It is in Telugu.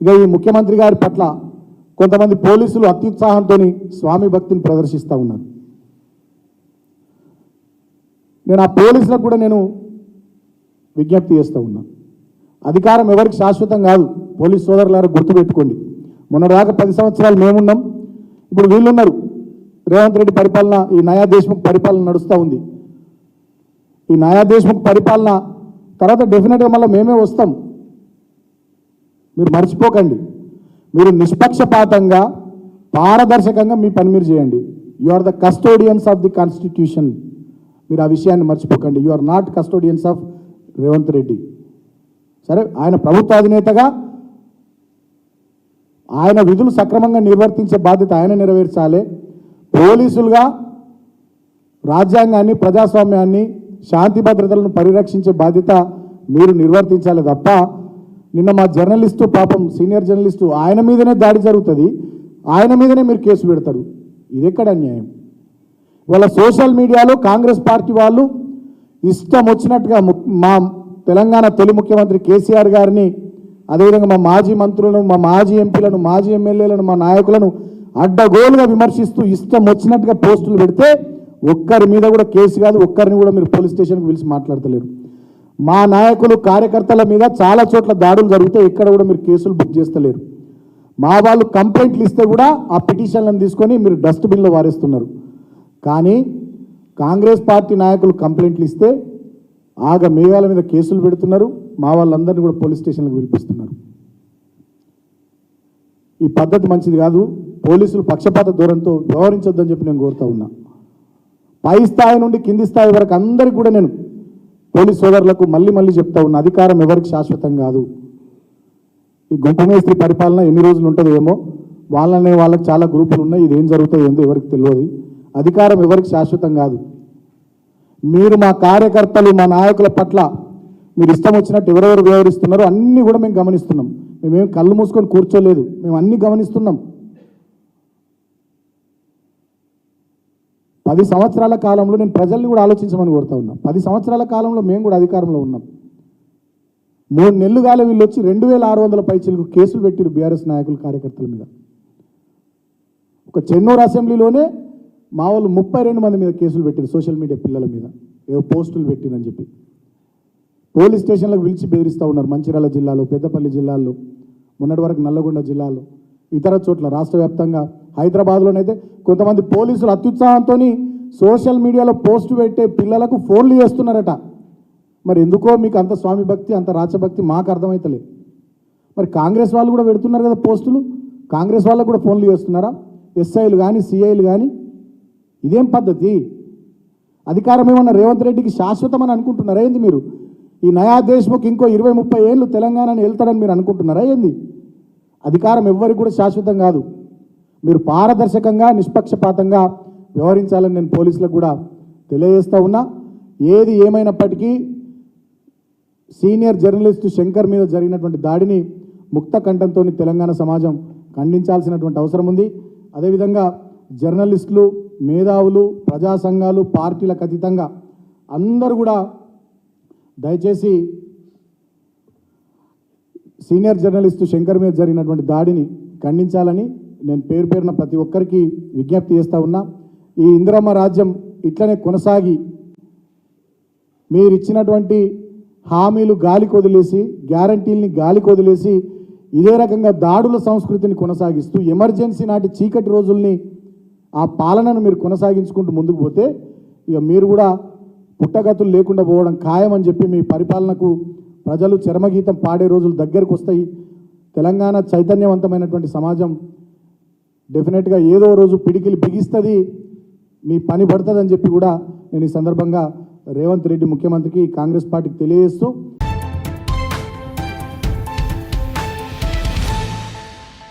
ఇక ఈ ముఖ్యమంత్రి గారి పట్ల కొంతమంది పోలీసులు అత్యుత్సాహంతో స్వామి భక్తిని ప్రదర్శిస్తూ ఉన్నారు. నేను ఆ పోలీసులకు కూడా నేను విజ్ఞప్తి చేస్తూ ఉన్నాను అధికారం ఎవరికి శాశ్వతం కాదు. పోలీస్ సోదరులారా గుర్తుపెట్టుకోండి. మొన్నదాకా పది సంవత్సరాలు మేమున్నాం. ఇప్పుడు వీళ్ళున్నారు. రేవంత్ రెడ్డి పరిపాలన ఈ నయా దేశ్ముఖ్ పరిపాలన నడుస్తూ ఉంది. ఈ నయా దేశ్ముఖ్ పరిపాలన తర్వాత డెఫినెట్గా మళ్ళీ మేమే వస్తాం. మీరు మర్చిపోకండి. మీరు నిష్పక్షపాతంగా పారదర్శకంగా మీ పని మీరు చేయండి. You are the custodians of the constitution మీరు ఆ విషయాన్ని మర్చిపోకండి. You are not custodians of Revanth Reddy సరే ఆయన ప్రభుత్వ అధినేతగా ఆయన విధులు సక్రమంగా నిర్వర్తించే బాధ్యత ఆయన నెరవేర్చాలి. పోలీసులుగా రాజ్యాంగాన్ని ప్రజాస్వామ్యాన్ని శాంతి భద్రతలను పరిరక్షించే బాధ్యత మీరు నిర్వర్తించాలి తప్ప నిన్న మా జర్నలిస్టు పాపం సీనియర్ జర్నలిస్టు ఆయన మీదనే దాడి జరుగుతుంది. ఆయన మీదనే మీరు కేసు పెడతారు. ఇది ఎక్కడ అన్యాయం? ఇవాళ సోషల్ మీడియాలో కాంగ్రెస్ పార్టీ వాళ్ళు ఇష్టం వచ్చినట్టుగా మా తెలంగాణ తొలి ముఖ్యమంత్రి కేసీఆర్ గారిని అదేవిధంగా మా మాజీ మంత్రులను మా మాజీ ఎంపీలను మాజీ ఎమ్మెల్యేలను మా నాయకులను అడ్డగోలుగా విమర్శిస్తూ ఇష్టం వచ్చినట్టుగా పోస్టులు పెడితే ఒక్కరి మీద కూడా కేసు కాదు ఒక్కరిని కూడా మీరు పోలీస్ స్టేషన్కి పిలిచి మాట్లాడతలేరు. మా నాయకులు కార్యకర్తల మీద చాలా చోట్ల దాడులు జరిగితే ఇక్కడ కూడా మీరు కేసులు బుక్ చేస్తలేరు. మా వాళ్ళు కంప్లైంట్లు ఇస్తే కూడా ఆ పిటిషన్లను తీసుకొని మీరు డస్ట్బిన్లో వారేస్తున్నారు. కానీ కాంగ్రెస్ పార్టీ నాయకులు కంప్లైంట్లు ఇస్తే ఆగ మేఘాల మీద కేసులు పెడుతున్నారు. మా వాళ్ళందరినీ కూడా పోలీస్ స్టేషన్లకు పిలిపిస్తున్నారు. ఈ పద్ధతి మంచిది కాదు. పోలీసులు పక్షపాత ధోరణితో వ్యవహరించొద్దని చెప్పి నేను కోరుతా ఉన్నా. పై స్థాయి నుండి కింది స్థాయి వరకు అందరికీ కూడా నేను పోలీస్ సోదరులకు మళ్ళీ మళ్ళీ చెప్తా ఉన్న అధికారం ఎవరికి శాశ్వతం కాదు. ఈ గుంపు మేస్త్రి పరిపాలన ఎన్ని రోజులు ఉంటుందో ఏమో వాళ్ళనే వాళ్ళకి చాలా గ్రూపులు ఉన్నాయి ఇది ఏం జరుగుతుందో ఏందో ఎవరికి తెలియదు. అధికారం ఎవరికి శాశ్వతం కాదు. మీరు మా కార్యకర్తలు మా నాయకుల పట్ల మీరు ఇష్టం వచ్చినట్టు ఎవరెవరు వ్యవహరిస్తున్నారో అన్నీ కూడా మేము గమనిస్తున్నాం. మేమేం కళ్ళు మూసుకొని కూర్చోలేదు. మేము అన్నీ గమనిస్తున్నాం. పది సంవత్సరాల కాలంలో నేను ప్రజల్ని కూడా ఆలోచించమని కోరుతా ఉన్నా. పది సంవత్సరాల కాలంలో మేము కూడా అధికారంలో ఉన్నాం. మూడు నెలలు కాలే వీళ్ళు వచ్చి రెండు వేల ఆరు వందల పైచీలకు కేసులు పెట్టిరు బీఆర్ఎస్ నాయకులు కార్యకర్తల మీద. ఒక చెన్నూరు అసెంబ్లీలోనే మా వాళ్ళు ముప్పై రెండు మంది మీద కేసులు పెట్టారు సోషల్ మీడియా పిల్లల మీద. ఏవో పోస్టులు పెట్టిరని చెప్పి. పోలీస్ స్టేషన్లకు పిలిచి బెదిరిస్తూ ఉన్నారు మంచిర్యాల జిల్లాలో పెద్దపల్లి జిల్లాలో మొన్నటి వరకు నల్లగొండ జిల్లాలో ఇతర చోట్ల రాష్ట్ర వ్యాప్తంగా హైదరాబాద్లోనైతే కొంతమంది పోలీసులు అత్యుత్సాహంతో సోషల్ మీడియాలో పోస్టు పెట్టే పిల్లలకు ఫోన్లు చేస్తున్నారట. మరి ఎందుకో మీకు అంత స్వామి భక్తి అంత రాచభక్తి మాకు అర్థమవుతలే మరి కాంగ్రెస్ వాళ్ళు కూడా పెడుతున్నారు కదా పోస్టులు. కాంగ్రెస్ వాళ్ళకు కూడా ఫోన్లు చేస్తున్నారా? ఎస్ఐలు కానీ సిఐలు కానీ? ఇదేం పద్ధతి? అధికారం ఏమన్నా రేవంత్ రెడ్డికి శాశ్వతం అని అనుకుంటున్నారా ఏంది మీరు? ఈ నయా దేశ్ముఖ్ ఇంకో ఇరవై ముప్పై ఏళ్ళు తెలంగాణని వెళ్తాడని మీరు అనుకుంటున్నారా ఏంది? అధికారం ఎవ్వరికి కూడా శాశ్వతం కాదు. మీరు పారదర్శకంగా నిష్పక్షపాతంగా వ్యవహరించాలని నేను పోలీసులకు కూడా తెలియజేస్తూ ఉన్నా. ఏది ఏమైనప్పటికీ సీనియర్ జర్నలిస్టు శంకర్ మీద జరిగినటువంటి దాడిని ముక్త కంఠంతో తెలంగాణ సమాజం ఖండించాల్సినటువంటి అవసరం ఉంది. అదేవిధంగా జర్నలిస్టులు మేధావులు ప్రజా సంఘాలు పార్టీలకు అతీతంగా అందరూ కూడా దయచేసి సీనియర్ జర్నలిస్టు శంకర్ మీద జరిగినటువంటి దాడిని ఖండించాలని నేను పేరు పేరున ప్రతి ఒక్కరికి విజ్ఞప్తి చేస్తూ ఉన్నా ఈ ఇందిరమ్మ రాజ్యం ఇట్లనే కొనసాగి మీరు ఇచ్చినటువంటి హామీలు గాలికి వదిలేసి గ్యారంటీల్ని గాలికి వదిలేసి ఇదే రకంగా దాడుల సంస్కృతిని కొనసాగిస్తూ ఎమర్జెన్సీ నాటి చీకటి రోజుల్ని ఆ పాలనను మీరు కొనసాగించుకుంటూ ముందుకు పోతే ఇక మీరు కూడా పుట్టగతులు లేకుండా పోవడం ఖాయం అని చెప్పి మీ పరిపాలనకు ప్రజలు చరమగీతం పాడే రోజులు దగ్గరకు వస్తాయి. తెలంగాణ చైతన్యవంతమైనటువంటి సమాజం డెఫినెట్గా ఏదో రోజు పిడికిలు బిగిస్తుంది మీ పని పడుతుందని చెప్పి కూడా నేను ఈ సందర్భంగా రేవంత్ రెడ్డి ముఖ్యమంత్రికి కాంగ్రెస్ పార్టీకి తెలియజేస్తూ